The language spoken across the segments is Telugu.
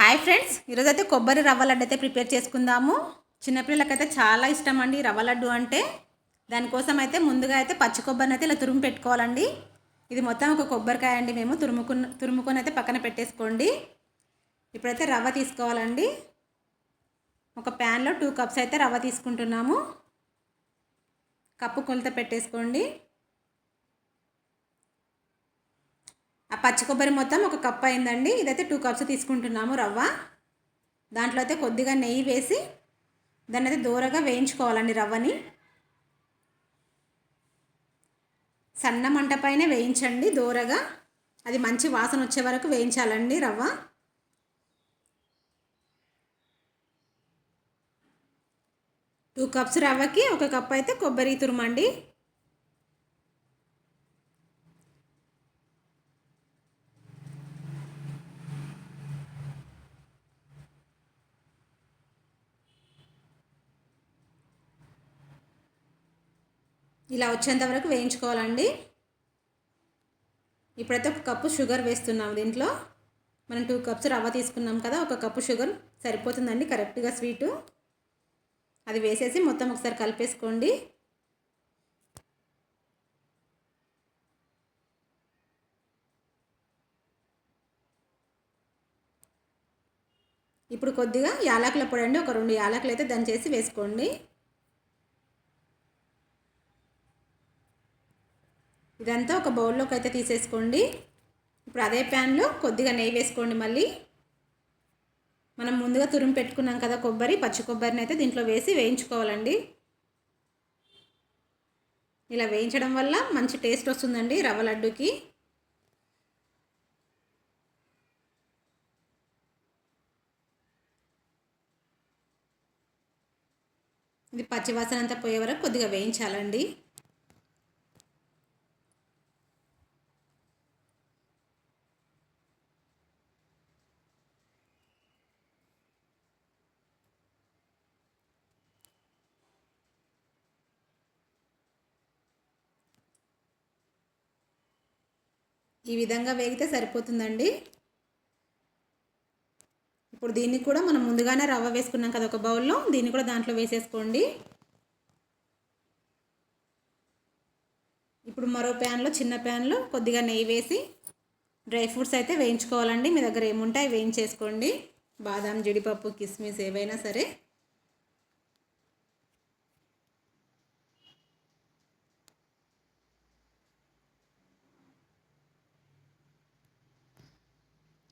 హాయ్ ఫ్రెండ్స్ ఈరోజు అయితే కొబ్బరి రవ్వ లడ్డు అయితే ప్రిపేర్ చేసుకుందాము. చిన్నపిల్లలకైతే చాలా ఇష్టం అండి రవ్వ లడ్డు అంటే. దానికోసం అయితే ముందుగా అయితే పచ్చి కొబ్బరిని అయితే ఇలా తురుము పెట్టుకోవాలండి. ఇది మొత్తం ఒక కొబ్బరికాయ అండి మేము తురుముకున్న తురుముకొని అయితే పక్కన పెట్టేసుకోండి. ఇప్పుడైతే రవ్వ తీసుకోవాలండి. ఒక ప్యాన్లో టూ కప్స్ అయితే రవ్వ తీసుకుంటున్నాము. కప్పు కొలత పెట్టేసుకోండి. ఆ పచ్చి కొబ్బరి మొత్తం ఒక కప్ అయిందండి. ఇదైతే టూ కప్స్ తీసుకుంటున్నాము రవ్వ. దాంట్లో అయితే కొద్దిగా నెయ్యి వేసి దాన్ని అయితే దూరగా వేయించుకోవాలండి రవ్వని. సన్న మంట పైన వేయించండి దూరగా. అది మంచి వాసన వచ్చే వరకు వేయించాలండి రవ్వ. టూ కప్స్ రవ్వకి ఒక కప్ అయితే కొబ్బరి తురుమండి. ఇలా వచ్చేంత వరకు వేయించుకోవాలండి. ఇప్పుడైతే ఒక కప్పు షుగర్ వేస్తున్నాం దీంట్లో. మనం టూ కప్స్ రవ్వ తీసుకున్నాం కదా ఒక కప్పు షుగర్ సరిపోతుందండి కరెక్ట్గా స్వీటు. అది వేసేసి మొత్తం ఒకసారి కలిపేసుకోండి. ఇప్పుడు కొద్దిగా యాలకుల పొడి అండి ఒక రెండు యాలకులు అయితే దంచేసి వేసుకోండి. ఇదంతా ఒక బౌల్లోకి అయితే తీసేసుకోండి. ఇప్పుడు అదే ప్యాన్లో కొద్దిగా నెయ్యి వేసుకోండి మళ్ళీ. మనం ముందుగా తురుము పెట్టుకున్నాం కదా కొబ్బరి పచ్చి కొబ్బరిని అయితే దీంట్లో వేసి వేయించుకోవాలండి. ఇలా వేయించడం వల్ల మంచి టేస్ట్ వస్తుందండి రవ్వ లడ్డుకి. ఇది పచ్చివాసన అంతా పోయే వరకు కొద్దిగా వేయించాలండి. ఈ విధంగా వేగితే సరిపోతుందండి. ఇప్పుడు దీన్ని కూడా మనం ముందుగానే రవ్వ వేసుకున్నాం కదా ఒక బౌల్లో దీన్ని కూడా దాంట్లో వేసేసుకోండి. ఇప్పుడు మరో ప్యాన్లో చిన్న ప్యాన్లో కొద్దిగా నెయ్యి వేసి డ్రై ఫ్రూట్స్ అయితే వేయించుకోవాలండి. మీ దగ్గర ఏముంటాయి వేయించేసుకోండి. బాదాం జీడిపప్పు కిస్మిస్ ఏవైనా సరే.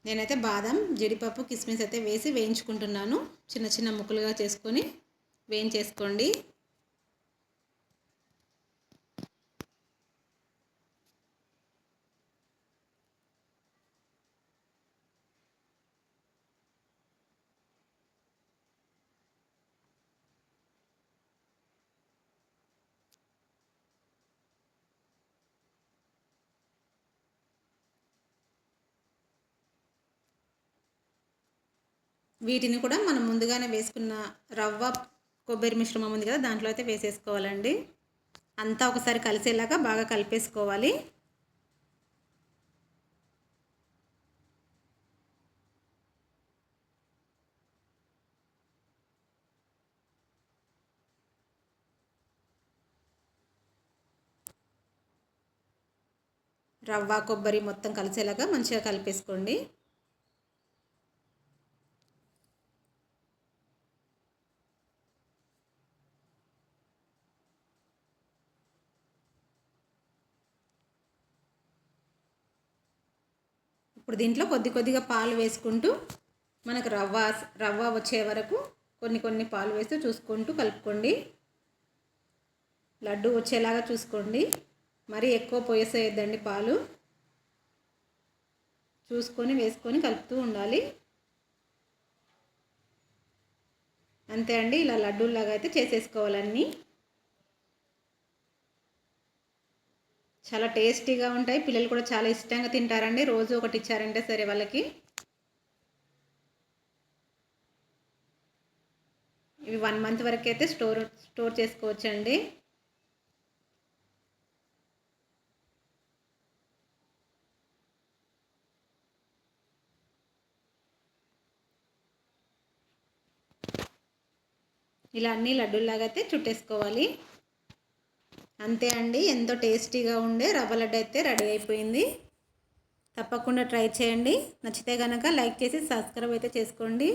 నేనైతే బాదం జీడిపప్పు కిస్మిస్ అయితే వేసి వేయించుకుంటున్నాను. చిన్న చిన్న ముక్కలుగా చేసుకొని వేయించేసుకోండి. వీటిని కూడా మనం ముందుగానే వేసుకున్న రవ్వ కొబ్బరి మిశ్రమం ఉంది కదా దాంట్లో అయితే వేసేసుకోవాలండి. అంతా ఒకసారి కలిసేలాగా బాగా కలిపేసుకోవాలి. రవ్వ కొబ్బరి మొత్తం కలిసేలాగా మంచిగా కలిపేసుకోండి. ఇప్పుడు దీంట్లో కొద్ది కొద్దిగా పాలు వేసుకుంటూ మనకు రవ్వ రవ్వ వచ్చే వరకు కొన్ని కొన్ని పాలు వేస్తూ చూసుకుంటూ కలుపుకోండి. లడ్డు వచ్చేలాగా చూసుకోండి. మరీ ఎక్కువ పోయేసేయద్దండి పాలు. చూసుకొని వేసుకొని కలుపుతూ ఉండాలి. అంతే అండి ఇలా లడ్డూలాగా అయితే చేసేసుకోవాలన్నీ చాలా టేస్టీగా ఉంటాయి. పిల్లలు కూడా చాలా ఇష్టంగా తింటారండి. రోజు ఒకటి ఇచ్చారంటే సరే వాళ్ళకి. ఇవి వన్ మంత్ వరకు అయితే స్టోర్ స్టోర్ చేసుకోవచ్చండి. ఇలా అన్ని లడ్డూల్లాగా అయితే చుట్టేసుకోవాలి. అంతే అండి. ఎంతో టేస్టీగా ఉండే రవ్వ లడ్డు అయితే రెడీ అయిపోయింది. తప్పకుండా ట్రై చేయండి. నచ్చితే కనుక లైక్ చేసి సబ్స్క్రైబ్ అయితే చేసుకోండి.